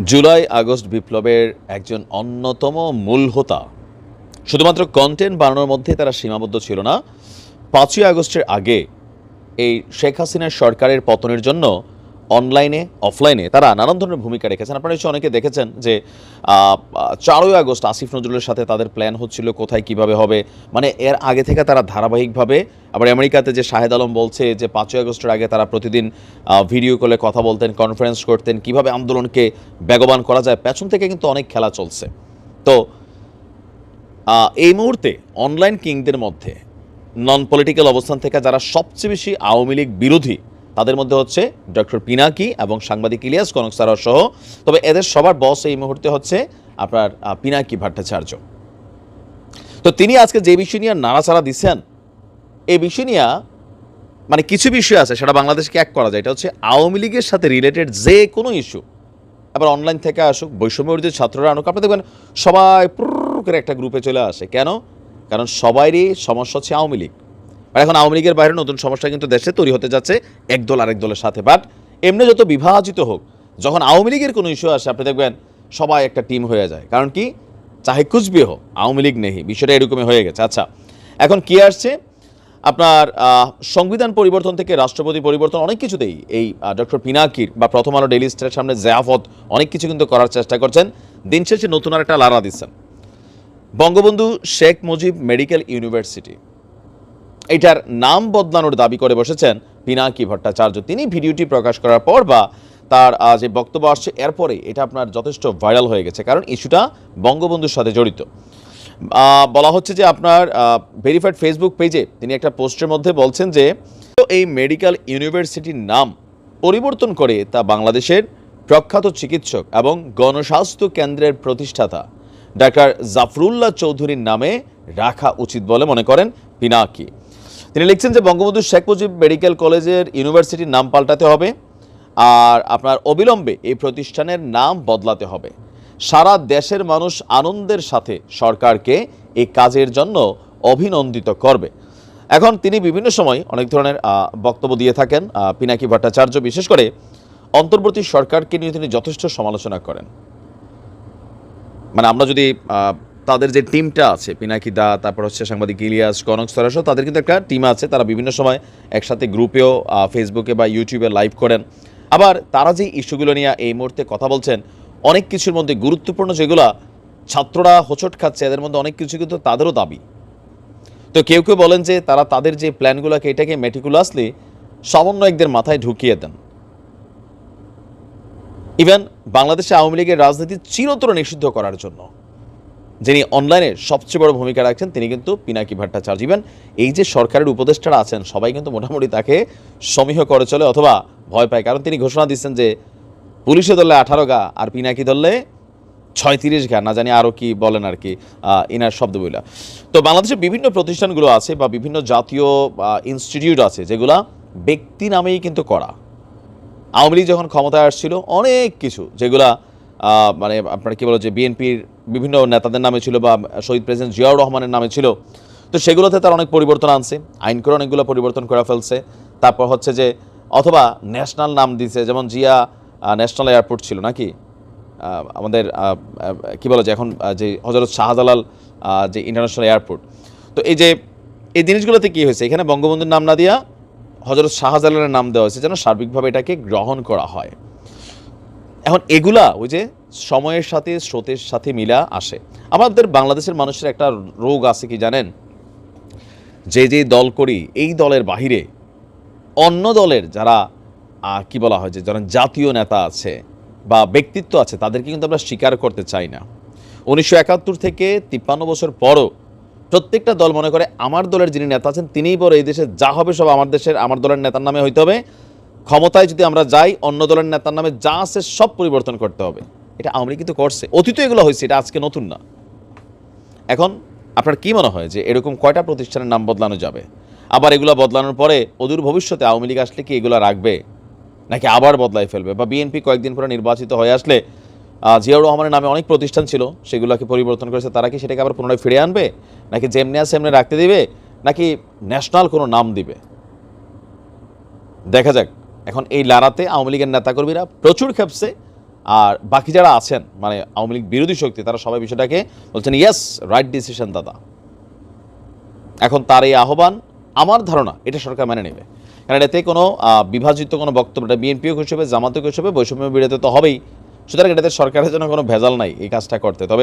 July August বিপ্লবের একজন অন্যতম মূল হোতা। শুধুমাত্র কন্টেন্ট বানানোর মধ্যে তারা সীমাবদ্ধ ছিল না। পাঁচই আগস্টের আগে এই শেখ হাসিনার সরকারের পতনের জন্য অনলাইনে অফলাইনে তারা নানান ধরনের ভূমিকা রেখেছেন। আপনারা নিশ্চয়ই অনেকে দেখেছেন যে চারই আগস্ট আসিফ নজরুলের সাথে তাদের প্ল্যান হচ্ছিল কোথায় কীভাবে হবে। মানে এর আগে থেকে তারা ধারাবাহিকভাবে, আবার আমেরিকাতে যে শাহেদ আলম বলছে যে, পাঁচই আগস্টের আগে তারা প্রতিদিন ভিডিও কলে কথা বলতেন কনফারেন্স করতেন, কীভাবে আন্দোলনকে বেগবান করা যায়। পেছন থেকে কিন্তু অনেক খেলা চলছে। তো এই মুহূর্তে অনলাইন কিংদের মধ্যে নন পলিটিক্যাল অবস্থান থেকে যারা সবচেয়ে বেশি আওয়ামী লীগ বিরোধী তাদের মধ্যে হচ্ছে ডক্টর পিনাকি এবং সাংবাদিক ইলিয়াস কনক সারা সহ। তবে এদের সবার বস এই মুহূর্তে হচ্ছে আপনার পিনাকি ভট্টাচার্য। তো তিনি আজকে যে বিষয় নিয়ে নাড়াচাড়া দিচ্ছেন, এই বিষয় নিয়ে মানে কিছু বিষয় আছে, সেটা বাংলাদেশকে এক করা যায়। এটা হচ্ছে আওয়ামী লীগের সাথে রিলেটেড যে কোনো ইস্যু আবার অনলাইন থেকে আসুক বৈষম্য বিরোধী ছাত্ররা আনুক, আপনি দেখবেন সবাই করে একটা গ্রুপে চলে আসে। কেন? কারণ সবারই সমস্যা হচ্ছে আওয়ামী লীগ। আর এখন আওয়ামী লীগের বাইরে নতুন সমস্যা কিন্তু দেশে তৈরি হতে যাচ্ছে, এক দল আরেক দলের সাথে। বাট এমনি যত বিভাজিত হোক, যখন আওয়ামী লীগের কোনো ইস্যু আসে, আপনি দেখবেন সবাই একটা টিম হয়ে যায়। কারণ কি? চাহে কুচবিহ আওয়ামী লীগ নেই, বিষয়টা এরকমই হয়ে গেছে। আচ্ছা এখন কি আসছে? আপনার সংবিধান পরিবর্তন থেকে রাষ্ট্রপতি পরিবর্তন অনেক কিছুতেই এই ডক্টর পিনাকির বা প্রথম আলো ডেইলি স্টারের সামনে জায়াফত অনেক কিছু কিন্তু করার চেষ্টা করছেন। দিন শেষে নতুন আর একটা লারা দিচ্ছেন। Bangabandhu Sheikh Mujib medical university. এটার নাম বদলানোর দাবি করে বসেছেন পিনাকি ভট্টাচার্য। তিনি ভিডিওটি প্রকাশ করার পর বা তার যে বক্তব্য আসছে, এরপরে এটা আপনার যথেষ্ট ভাইরাল হয়ে গেছে, কারণ ইস্যুটা বঙ্গবন্ধুর সাথে জড়িত। বলা হচ্ছে যে আপনার ভেরিফাইড ফেসবুক পেজে তিনি একটা পোস্টের মধ্যে বলছেন যে এই মেডিকেল ইউনিভার্সিটির নাম পরিবর্তন করে তা বাংলাদেশের প্রখ্যাত চিকিৎসক এবং গণস্বাস্থ্য কেন্দ্রের প্রতিষ্ঠাতা ডাক্তার জাফরুল্লাহ চৌধুরীর নামে রাখা উচিত বলে মনে করেন পিনাকি। তিনি লিখছেন যে বঙ্গবন্ধু শেখ মুজিব মেডিকেল কলেজের ইউনিভার্সিটির নাম পাল্টাতে হবে আর আপনার অবিলম্বে এই প্রতিষ্ঠানের নাম বদলাতে হবে। সারা দেশের মানুষ আনন্দের সাথে সরকারকে এই কাজের জন্য অভিনন্দিত করবে। এখন তিনি বিভিন্ন সময় অনেক ধরনের বক্তব্য দিয়ে থাকেন পিনাকি ভট্টাচার্য, বিশেষ করে অন্তর্বর্তী সরকারকে নিয়ে তিনি যথেষ্ট সমালোচনা করেন। মানে আমরা যদি তাদের যে টিমটা আছে, পিনাকি দা, তারপর হচ্ছে সাংবাদিক ইলিয়াস, কনক সরাস তাদের কিন্তু একটা টিম আছে। তারা বিভিন্ন সময় একসাথে গ্রুপেও ফেসবুকে বা ইউটিউবে লাইভ করেন। আবার তারা যে ইস্যুগুলো নিয়ে এই মুহূর্তে কথা বলছেন, অনেক কিছুর মধ্যে গুরুত্বপূর্ণ যেগুলো ছাত্ররা হোঁচট খাচ্ছে, এদের মধ্যে অনেক কিছু কিন্তু তাদেরও দাবি। তো কেউ কেউ বলেন যে তারা তাদের যে প্ল্যানগুলোকে, এটাকে মেটিকুলাসলি সমন্বয়কদের মাথায় ঢুকিয়ে দেন। ইভেন বাংলাদেশে আওয়ামী লীগের রাজনীতি চিরতর নিষিদ্ধ করার জন্য। যিনি অনলাইনে সবচেয়ে বড় ভূমিকা রাখছেন, তিনি কিন্তু পিনাকি ভট্টাচার্য। ইভেন এই যে সরকারের উপদেষ্টারা আছেন, সবাই কিন্তু মোটামুটি তাকে সমীহ করে চলে অথবা ভয় পায়। কারণ তিনি ঘোষণা দিচ্ছেন যে পুলিশে ধরলে আঠারো গা আর পিনাকি ধরলে ছয়ত্রিশ গা, না জানি আরও কি বলেন আর কি ইনার শব্দ বইলা। তো বাংলাদেশে বিভিন্ন প্রতিষ্ঠানগুলো আছে বা বিভিন্ন জাতীয় ইনস্টিটিউট আছে যেগুলা ব্যক্তি নামেই কিন্তু করা। আওয়ামী লীগ যখন ক্ষমতায় আসছিল, অনেক কিছু যেগুলা মানে আপনার কি বলো যে বিএনপির বিভিন্ন নেতাদের নামে ছিল বা শহীদ প্রেসিডেন্ট জিয়াউর রহমানের নামে ছিল। তো সেগুলোতে তার অনেক পরিবর্তন আনছে। আইন করে অনেকগুলো পরিবর্তন করে ফেলছে। তারপর হচ্ছে যে, অথবা ন্যাশনাল নাম দিছে, যেমন জিয়া ন্যাশনাল এয়ারপোর্ট ছিল নাকি? আমাদের কি বলা যায় এখন যে হজরত শাহজালাল যে ইন্টারন্যাশনাল এয়ারপোর্ট। তো এই যে, এই জিনিসগুলোতে কি হয়েছে? এখানে বঙ্গবন্ধুর নাম না দিয়া হজরত শাহজালালের নাম দেওয়া হয়েছে যেন সার্বিকভাবে এটাকে গ্রহণ করা হয়। এখন এগুলা, ওই যে সময়ের সাথে, স্রোতের সাথে মিলা আসে। আমাদের বাংলাদেশের মানুষের একটা রোগ আছে কি জানেন? যে যে দল করি, এই দলের বাহিরে অন্য দলের যারা কি বলা হয় যে, যারা জাতীয় নেতা আছে বা ব্যক্তিত্ব আছে, তাদেরকে কিন্তু আমরা স্বীকার করতে চাই না। উনিশশো একাত্তর থেকে তিপ্পান্ন বছর পরও প্রত্যেকটা দল মনে করে আমার দলের যিনি নেতা আছেন, তিনিই বড় এই দেশে যা হবে সব আমার দেশের, আমার দলের নেতার নামে হইতে হবে। ক্ষমতায় যদি আমরা যাই, অন্য দলের নেতার নামে যা আছে সব পরিবর্তন করতে হবে। এটা আওয়ামী কিন্তু করছে। অতীত এগুলো হয়েছে, এটা আজকে নতুন না। এখন আপনার কি মনে হয় যে এরকম কয়টা প্রতিষ্ঠানের নাম বদলানো যাবে? আবার এগুলো বদলানোর পরে অদূর ভবিষ্যতে আওয়ামী লীগ আসলে কি এগুলো রাখবে? নাকি আবার বদলাই ফেলবে? বা বিএনপি কয়েকদিন পরে নির্বাচিত হয়ে আসলে জিয়াউর রহমানের নামে অনেক প্রতিষ্ঠান ছিল, সেগুলোকে পরিবর্তন করেছে, তারা কি সেটাকে আবার পুনরায় ফিরে আনবে? নাকি যেমনি আছে এমনি রাখতে দিবে, নাকি ন্যাশনাল কোনো নাম দিবে? দেখা যাক। এখন এই লারাতে আওয়ামী লীগের নেতাকর্মীরা প্রচুর খেপছে আর বাকি যারা আছেন মানে আওয়ামী লীগ বিরোধী শক্তি, তারা সবাই বিষয়টাকে বলছেন ইয়েস রাইট ডিসিশন দাদা। এখন তার এই আহ্বান, আমার ধারণা, এটা সরকার মেনে নেবে। কারণ এতে কোনো বিভাজিত কোনো বক্তব্য, এটা বিএনপিও হিসেবে জামাতক হিসেবে বৈষম্য বিরোধী তো হবেই। সুতরাং এটাতে সরকারের জন্য কোনো ভেজাল নাই এই কাজটা করতে। তবে